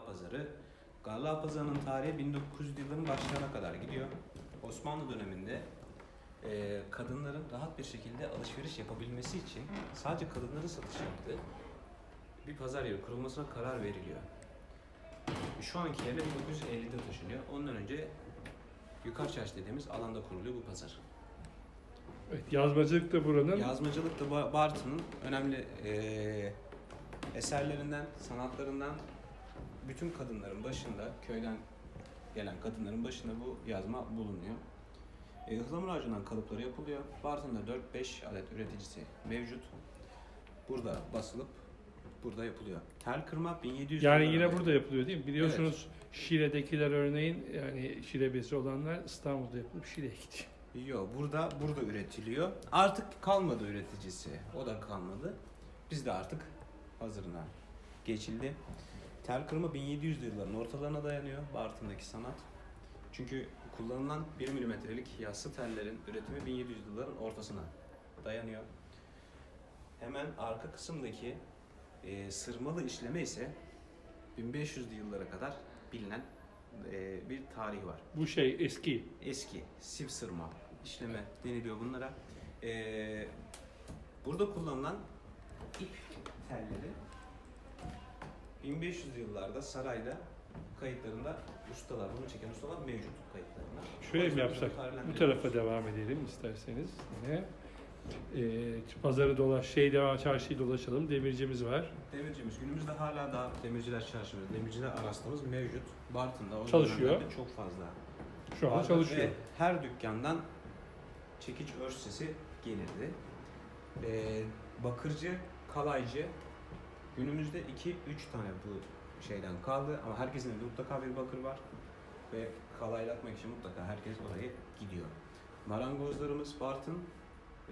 Pazarı. Gala Pazarı'nın tarihi 1900 yılların başlarına kadar gidiyor. Osmanlı döneminde e, kadınların rahat bir şekilde alışveriş yapabilmesi için sadece kadınların satış yaptığı bir pazar yeri kurulmasına karar veriliyor. Şu anki yerine 1950'de taşınıyor. Ondan önce Yukarı Çarşı dediğimiz alanda kuruluyor bu pazar. Evet, yazmacılık da buranın Yazmacılık da Ba- Bartın'ın önemli eee, eserlerinden, sanatlarından bütün kadınların başında, köyden gelen kadınların başında bu yazma bulunuyor. E, ıhlamur ağacından kalıpları yapılıyor. Bartın'da 4-5 adet üreticisi mevcut. Burada basılıp burada yapılıyor. Tel kırma 1700 yani yine dayanıyor. burada yapılıyor değil mi? Biliyorsunuz Şile'dekiler örneğin yani Şile besi olanlar İstanbul'da yapılıp Şile'ye gidiyor. Yok burada burada üretiliyor. Artık kalmadı üreticisi. O da kalmadı. Biz de artık hazırına geçildi. Tel kırma 1700'lü yılların ortalarına dayanıyor Bartın'daki sanat. Çünkü kullanılan 1 milimetrelik yassı tellerin üretimi 1700'lü yılların ortasına dayanıyor. Hemen arka kısımdaki e, sırmalı işleme ise 1500'lü yıllara kadar bilinen e, bir tarihi var Bu şey eski. eski sip sırma işleme deniliyor bunlara. Ee, burada kullanılan ip telleri 1500 yıllarda sarayda kayıtlarında ustalar, bunu çeken ustalar mevcut kayıtlarında. Şöyle mi yapsak? Bu tarafa devam edelim isterseniz. Yine. Ee, pazarı dolaş, şey devam, çarşıyı dolaşalım. Demircimiz var. Demircimiz günümüzde hala da demirciler çarşımız, demirciler arastamız mevcut. Bartın'da o Çalışıyor. dönemlerde çok fazla. Şu an vardı çalışıyor. Ve her dükkandan çekiç örs sesi gelirdi. Ee, bakırcı, kalaycı günümüzde 2-3 tane bu şeyden kaldı ama herkesin evinde mutlaka bir bakır var ve kalaylatmak için mutlaka herkes oraya gidiyor. Marangozlarımız Bartın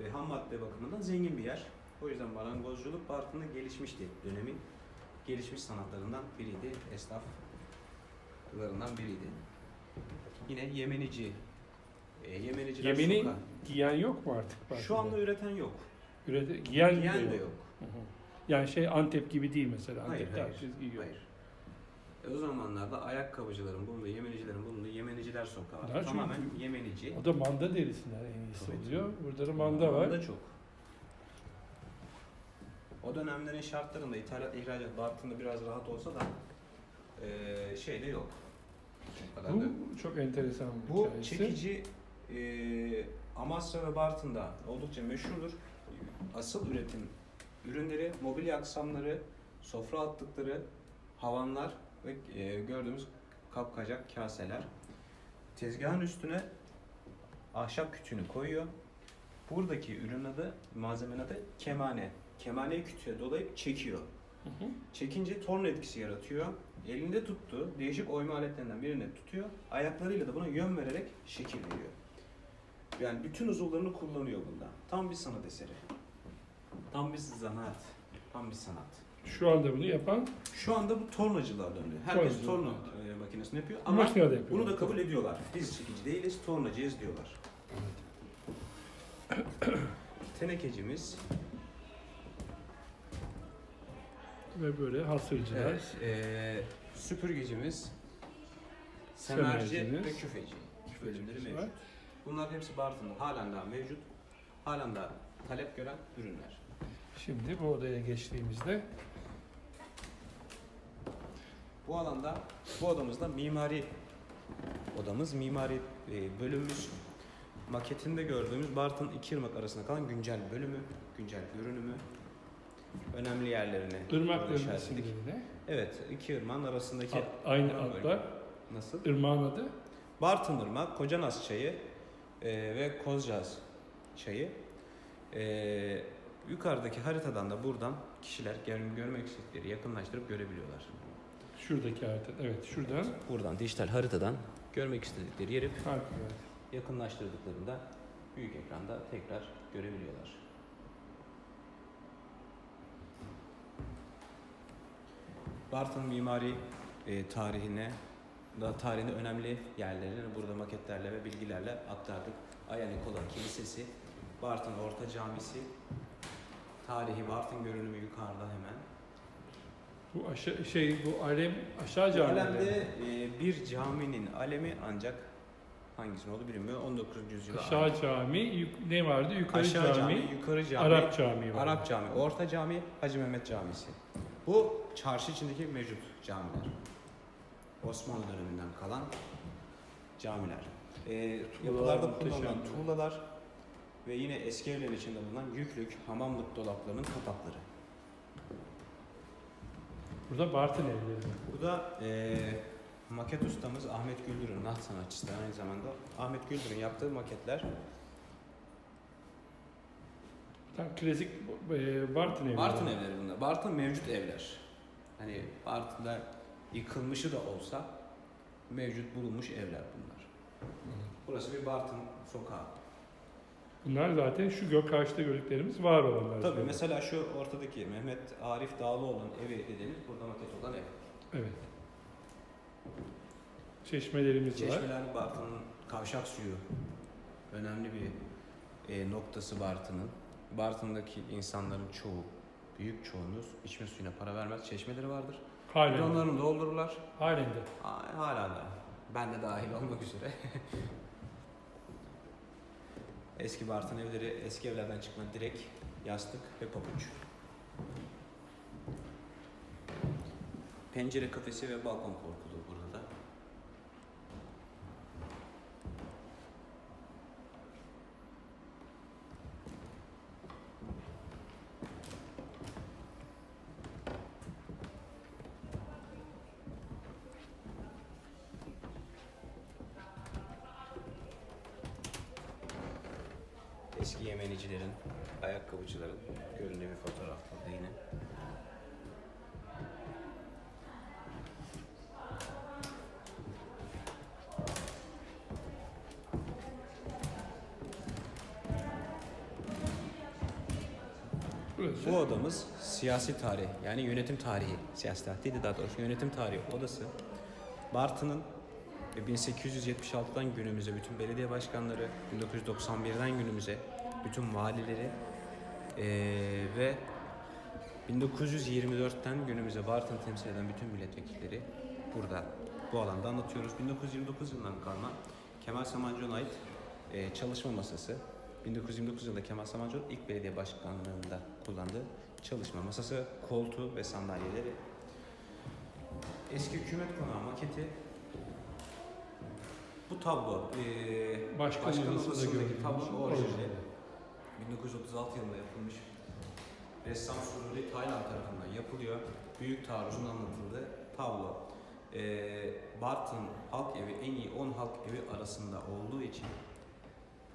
e, ham madde bakımından zengin bir yer. O yüzden marangozculuk Bartın'da gelişmişti dönemin gelişmiş sanatlarından biriydi. Esnaflarından biriydi. Yine Yemenici. E, Yemeniciler Yemeni giyen yok mu artık? Şu anda üreten yok. Ürede, giyen, Giyen de de yok. yok. Hı hı. Yani şey Antep gibi değil mesela. Hayır, Antep'te hayır. herkes giyiyor. Hayır. E, o zamanlarda ayakkabıcıların bulunduğu, Yemenicilerin bulunduğu Yemeniciler sokağı. Çok- Tamamen Yemenici. O da manda derisinden en iyisi Tabii. oluyor. Burada da manda var. Manda çok. O dönemlerin şartlarında ithalat, ihracat Bartın'da biraz rahat olsa da e, yok. Kadar da yok. Bu çok enteresan bir Bu hikayesi. çekici e, Amasya ve Bartın'da oldukça meşhurdur. Asıl üretim ürünleri, mobilya aksamları, sofra altlıkları, havanlar ve e, gördüğümüz kapkacak kaseler. Tezgahın üstüne ahşap kütüğünü koyuyor. Buradaki ürün adı, malzemenin adı kemane. Kemaneyi kütüğe dolayıp çekiyor. Hı hı. Çekince torna etkisi yaratıyor. Elinde tuttuğu değişik oyma aletlerinden birini tutuyor. Ayaklarıyla da buna yön vererek şekil veriyor. Yani bütün uzuvlarını kullanıyor bunda. Tam bir sanat eseri. Tam bir zanaat. Tam bir sanat. Şu anda bunu yapan Şu anda bu tornacılığa dönüyor. Herkes torna e, makinesini yapıyor ama makinede yapıyor. bunu da kabul ediyorlar. Biz çekici değiliz, tornacıyız diyorlar. Tenekecimiz Ve böyle hasırcılar. Evet, eee, süpürgecimiz, semerci Semerciniz. ve küfeci. Bölümleri Küfecimiz mevcut. Bunlar hepsi Bartın'da halen daha mevcut. Halen daha talep gören ürünler. Şimdi bu odaya geçtiğimizde Bu alanda, bu odamızda mimari odamız, mimari e, bölümümüz. Maketinde gördüğümüz Bartın iki ırmak arasında kalan güncel bölümü, güncel görünümü, önemli yerlerini böyle ırmakların işaretledik. isimleri ne? Evet, iki ırmağın arasındaki Ad- aynı adlar. Nasıl? Irmağın adı Bartın Irmak, Kocanaz çayı e, ve Kozcaz çayı. E, yukarıdaki haritadan da buradan kişiler gör- görmek istedikleri yakınlaştırıp görebiliyorlar. şuradaki harita. Evet şuradan Buradan dijital haritadan görmek istedikleri yeri yakınlaştırdıklarında büyük ekranda tekrar görebiliyorlar. Bartın mimari e, tarihine da tarihinde önemli yerlerini burada maketlerle ve bilgilerle aktardık. Aya Nikola Kilisesi, Bartın Orta Camisi, tarihi Bartın görünümü yukarıda hemen. Bu aşağı şey bu alem aşağı cami. Alemde e, bir caminin alemi ancak hangisinin olduğu bilinmiyor. 19. yüzyılda. Aşağı cami, yuk- ne vardı? Yukarı Aşağı cami, cami, yukarı cami, Arap cami var. Arap cami, Orta Cami, Hacı Mehmet Camisi. Bu çarşı içindeki mevcut camiler. Osmanlı döneminden kalan camiler. Tuğlalar yapılarda kullanılan tuğlalar ve yine eski evlerin içinde bulunan yüklük, hamamlık dolaplarının kapakları. Burada Bartın evleri. Bu da eee maket ustamız Ahmet Güldür'ün, naht sanatçısı aynı zamanda. Ahmet Güldür'ün yaptığı maketler. Tam klasik e, Bartın evleri. Bartın evleri bunlar. Bartın mevcut evler. Hani Bartın'da yıkılmışı da olsa mevcut bulunmuş evler bunlar. Burası bir Bartın sokağı. Bunlar zaten şu gök karşıda gördüklerimiz var olanlar. Tabii zaten. mesela şu ortadaki Mehmet Arif Dağlıoğlu'nun evi dediğimiz burada maket olan ev. Evet. Çeşmelerimiz var. Çeşmeler Bartın'ın kavşak suyu önemli bir e, noktası Bartın'ın. Bartın'daki insanların çoğu, büyük çoğunluğu içme suyuna para vermez. Çeşmeleri vardır. Halen. Bidonlarını doldururlar. Halen de. Hala da. Ben de dahil olmak üzere. eski Bartın evleri, eski evlerden çıkma direk, yastık ve pabuç. Pencere kafesi ve balkon korkulu burada da. Eski Yemenicilerin, ayakkabıcıların göründüğü bir fotoğraf burada yine. Bu odamız siyasi tarih yani yönetim tarihi. Siyasi tarih değil de daha doğrusu yönetim tarihi odası. Bartın'ın 1876'dan günümüze bütün belediye başkanları, 1991'den günümüze bütün valileri eee, ve 1924'ten günümüze Bartın'ı temsil eden bütün milletvekilleri burada bu alanda anlatıyoruz. 1929 yılından kalma Kemal Samancıoğlu'na ait eee, çalışma masası. 1929 yılında Kemal Samancıoğlu ilk belediye başkanlığında kullandığı çalışma masası, koltuğu ve sandalyeleri. Eski hükümet konağı maketi. Bu tablo, eee Başkan başkan odasında odasındaki tablonun orijinali. orijinali. 1936 yılında yapılmış. Ressam Sururi Taylan tarafından yapılıyor. Büyük taarruzun anlatıldığı tablo. Ee, Bartın Halk Evi en iyi 10 halk evi arasında olduğu için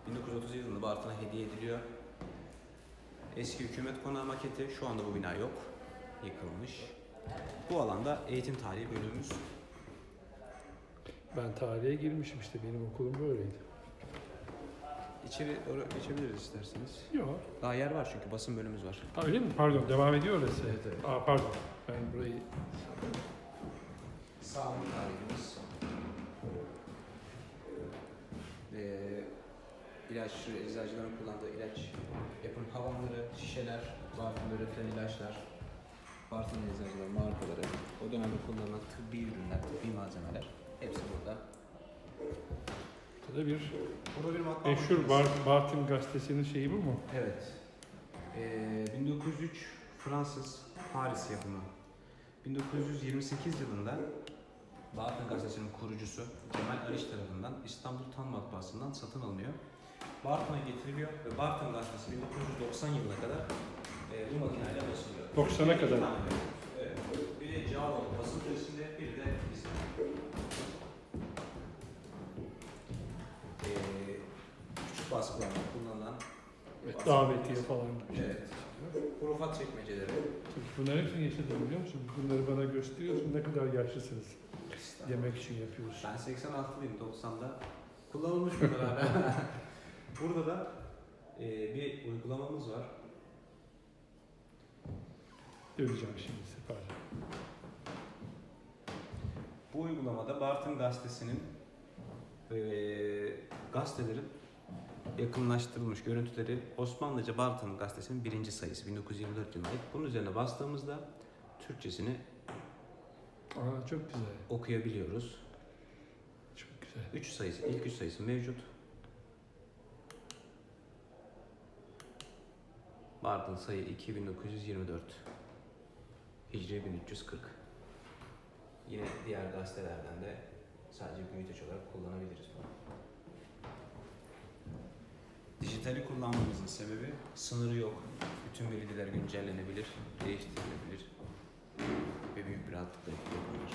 1930 yılında Bartın'a hediye ediliyor. Eski hükümet konağı maketi. Şu anda bu bina yok. Yıkılmış. Bu alanda eğitim tarihi bölümümüz. Ben tarihe girmişim işte benim okulum böyleydi. İçeri doğru geçebiliriz isterseniz. Yok. Daha yer var çünkü basın bölümümüz var. Ha, öyle mi? Pardon devam ediyor orası. Evet, evet. Aa, pardon. Ben burayı Sağlık tarihimiz. Ee, ilaç, eczacıların kullandığı ilaç yapım havanları, şişeler, Bartın'da üretilen ilaçlar, Bartın eczacıların markaları, o dönemde kullanılan tıbbi ürünler, tıbbi malzemeler hepsi burada. burada bir Burada bir matbaa meşhur makinesi. Bar- Bartın gazetesinin şeyi bu mu? Evet. Ee, 1903 Fransız Paris yapımı. 1928 yılında Bartın Gazetesi'nin kurucusu Cemal Ariş tarafından İstanbul Tan Matbaası'ndan satın alınıyor. Bartın'a getiriliyor ve Bartın Gazetesi 1990 yılına kadar e, bu makineyle basılıyor. 90'a kadar. Evet. Biri Cağaloğlu basın kulesinde, biri de Davetiye falan. Evet. Hurufat çekmeceleri. Bunların hepsini yaşadım biliyor musun? Bunları bana gösteriyorsun ne kadar yaşlısınız. Yemek için yapıyoruz. Ben 86'lıyım 90'da. Kullanılmış bunlar hala. Burada da e, bir uygulamamız var. Göreceğim şimdi sefer. Bu uygulamada Bartın Gazetesi'nin e, gazetelerin yakınlaştırılmış görüntüleri Osmanlıca Bartın Gazetesi'nin birinci sayısı 1924 yılında ait. Bunun üzerine bastığımızda Türkçesini Aa, çok güzel. okuyabiliyoruz. Çok güzel. 3 sayısı, ilk 3 sayısı mevcut. Bartın sayı 2924. Hicri 1340. Yine diğer gazetelerden de sadece büyüteç olarak kullanabiliriz bunu. Dijitali kullanmamızın sebebi sınırı yok. Bütün bilgiler güncellenebilir, değiştirilebilir ve büyük bir rahatlıkla yapılabilir.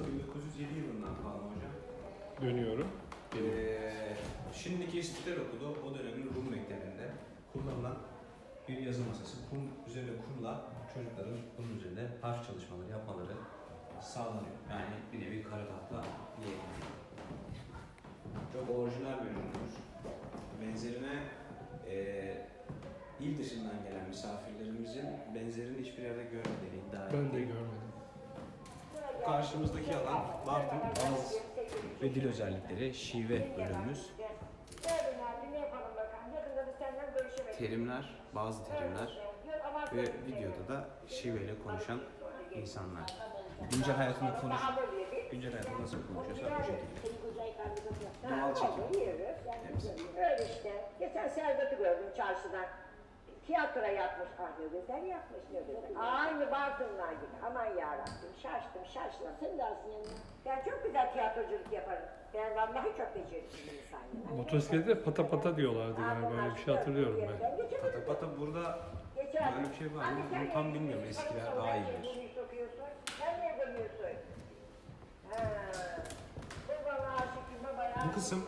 Da 1907 yılından kalma hocam. Dönüyorum. Ee, şimdiki İstiklal Okulu o dönemin Rum mektebinde kullanılan bir yazı masası. Kum üzerine kumla çocukların bunun üzerinde harf çalışmaları yapmaları sağlanıyor. Yani bir nevi kare tahta diyelim. Çok orijinal bir üründür. Benzerine eee il dışından gelen misafirlerimizin benzerini hiçbir yerde görmediğini iddia Ben de görmedim. Karşımızdaki alan Bartın ağız ve dil özellikleri şive bölümümüz. Terimler, bazı terimler ve videoda da şiveyle konuşan insanlar. Güncel hayatında konuş, güncel hayatında nasıl konuşuyorsa bu şekilde. Doğal çekim. Öyle işte. Geçen Serdat'ı gördüm çarşıdan. Tiyatroya yatmış. Ah ne güzel yapmış ne güzel. Aynı Bartınlar gibi. Aman yarabbim şaştım şaştım. Sen de alsın yanına. Ben çok güzel tiyatroculuk yaparım. Ben vallahi çok becerikli bir insanım. Motosiklete pata pata diyorlardı galiba. Öyle bir şey hatırlıyorum ben. Pata pata burada böyle bir şey var mı? Bunu tam bilmiyorum. Eskiler daha iyi bilir. Sen ne biliyorsun? Ha. Bu bana aşık baba Bu kısım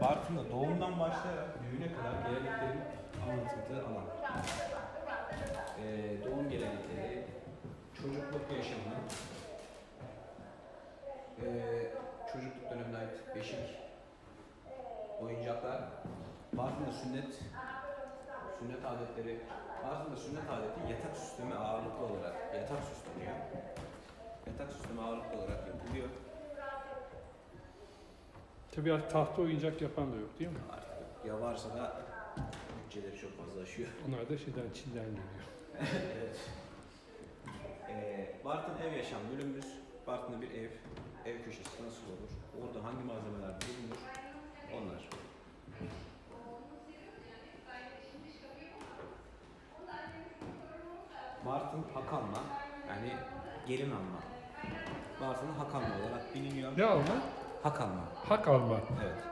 Bartın'da doğumdan başlayarak düğüne kadar geleneklerin anlatıldığı alan. Ee, doğum gelenekleri, çocukluk yaşamı, ee, çocukluk dönemine ait beşik, oyuncaklar, Bartın'da sünnet, sünnet adetleri, Bartın'da sünnet adeti yatak süsleme ağırlıklı olarak yatak süsleniyor. Yatak süsleme ağırlıklı olarak yapılıyor. Tabii artık tahta oyuncak yapan da yok değil mi? Artık ya varsa da bütçeleri çok fazla aşıyor. Onlar da şeyden Çin'den geliyor. evet. Ee, Bartın ev yaşam bölümümüz. Bartın'da bir ev, ev köşesi nasıl olur? Orada hangi malzemeler bulunur? Onlar. Bartın Hakan'la yani gelin alma. Bartın Hakan'la olarak biliniyor. Ne alma? Hakan'la. Hak alma. Evet.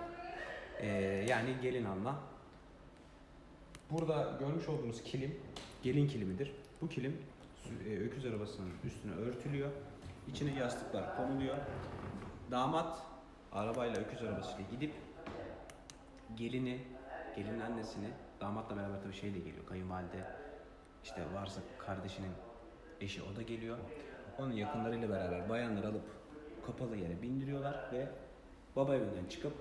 Ee, yani gelin alma. Burada görmüş olduğunuz kilim gelin kilimidir. Bu kilim e, öküz arabasının üstüne örtülüyor. İçine yastıklar konuluyor. Damat arabayla öküz arabasıyla gidip gelini, gelin annesini, damatla beraber tabii şeyle geliyor, kayınvalide, işte varsa kardeşinin eşi o da geliyor. Onun yakınlarıyla beraber bayanları alıp kapalı yere bindiriyorlar ve baba evinden çıkıp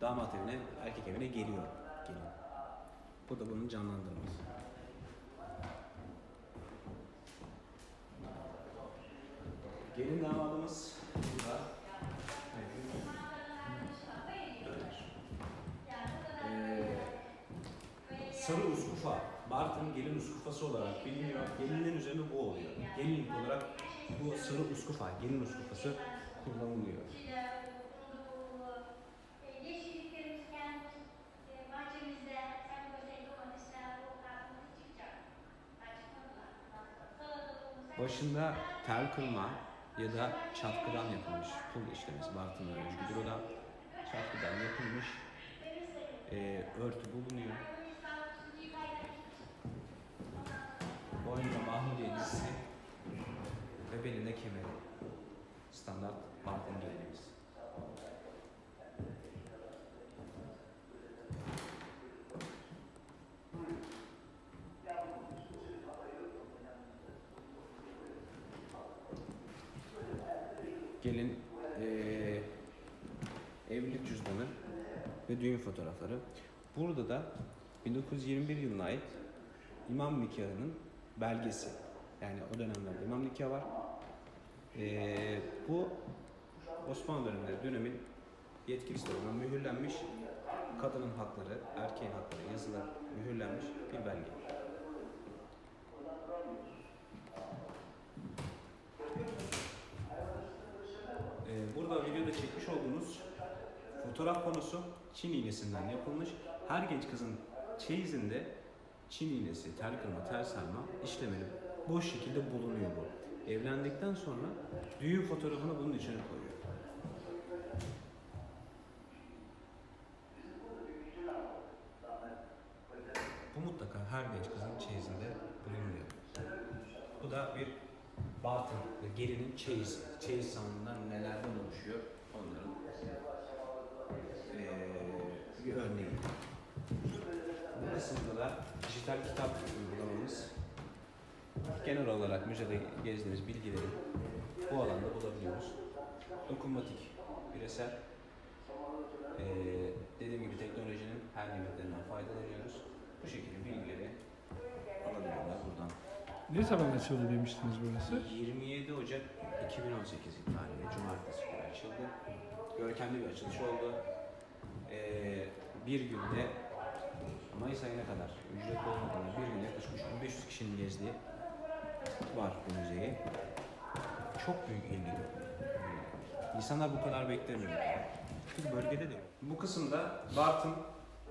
damat evine, erkek evine geliyor gelin. Bu da bunun canlandırması. Gelin damadımız burada. Ee, sarı uskufa, Bartın gelin uskufası olarak biliniyor. Gelinlerin üzerinde bu oluyor. Gelinlik olarak bu sarı uskufa, gelin uskufası kullanılıyor. Başında tel kırma ya da çatkıdan yapılmış pul işlemesi Bartın'a özgüdür o da. Çatkıdan yapılmış e, örtü bulunuyor. Boynunda mahmudiye dizisi ve belinde kemeri. Standart Bartın gelinimiz. Gelin eee, evlilik cüzdanı ve düğün fotoğrafları. Burada da 1921 yılına ait imam nikahının belgesi. Yani o dönemlerde imam nikahı var. Eee, bu Osmanlı döneminde dönemin yetkilisi tarafından mühürlenmiş kadının hakları, erkeğin hakları yazılar mühürlenmiş bir belge. Ee, burada videoda çekmiş olduğunuz fotoğraf panosu Çin iğnesinden yapılmış. Her genç kızın çeyizinde Çin iğnesi, tel kırma, tel sarma işlemeli boş şekilde bulunuyor bu. Evlendikten sonra düğün fotoğrafını bunun içine koyuyor. Bu mutlaka her genç kızın çeyizinde bulunuyor. Bu da bir Bartın ve gelinin çeyizi. Çeyiz sanatından nelerden oluşuyor onların bir örneği. Bu kısımda da dijital kitap uygulamamız genel olarak müzede gezdiğimiz bilgileri bu alanda bulabiliyoruz. Dokunmatik bir eser. Eee dediğim gibi teknolojinin her nimetlerinden faydalanıyoruz. Bu şekilde bilgileri alabiliyorlar buradan. Ne zaman açıldı demiştiniz burası? 27 Ocak 2018 itibariyle Cumartesi günü açıldı. Görkemli bir açılış oldu. Ee, bir günde Mayıs ayına kadar ücretli olmadan bir günde yaklaşık 3500 kişinin gezdiği var bu müzeyi. Çok büyük ilgi. İnsanlar bu kadar beklemiyor. Çünkü bölgede de. Bu kısımda Bartın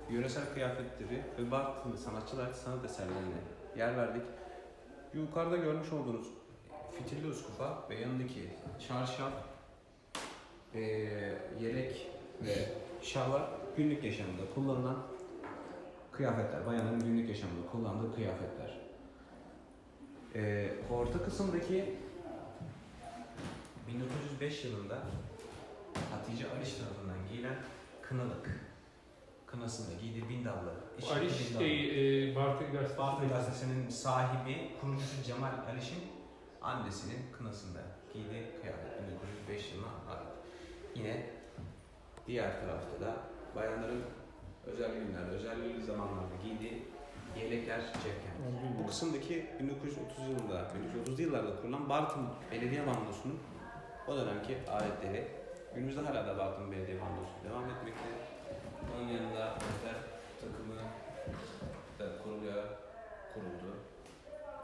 yöresel kıyafetleri ve Bartınlı sanatçılar sanat eserlerine yer verdik. Yukarıda görmüş olduğunuz fitilli uskufa ve yanındaki çarşaf, eee, yelek ve şalvar günlük yaşamında kullanılan kıyafetler. Bayanların günlük yaşamında kullandığı kıyafetler. Eee, orta kısımdaki 1905 yılında Hatice Aliş tarafından giyilen kınalık. Kınasında giydiği bindallı. içindeki Aliş bindallı. şey, e, Bartın Gazetesi. Gazetesi'nin sahibi, kurucusu Cemal Aliş'in annesinin kınasında giydiği kıyafet 1905 yılına ait. Yine diğer tarafta da bayanların özel günlerde, özel zamanlarda giydiği yelekler, cepken. Bu kısımdaki 1930 yılında, 1930'lu yıllarda kurulan Bartın Belediye Bandosu'nun o dönemki aletleri. Günümüzde hala da Bartın Belediye Bandosu devam etmekte. Onun yanında rehber takımı da kuruluyor, kuruldu.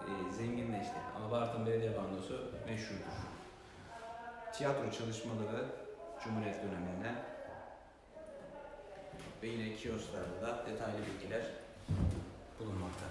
Ee, zenginleşti. Ama Bartın Belediye Bandosu meşhurdur. Tiyatro çalışmaları Cumhuriyet döneminden ve yine kiosklarda da detaylı bilgiler bulunmakta.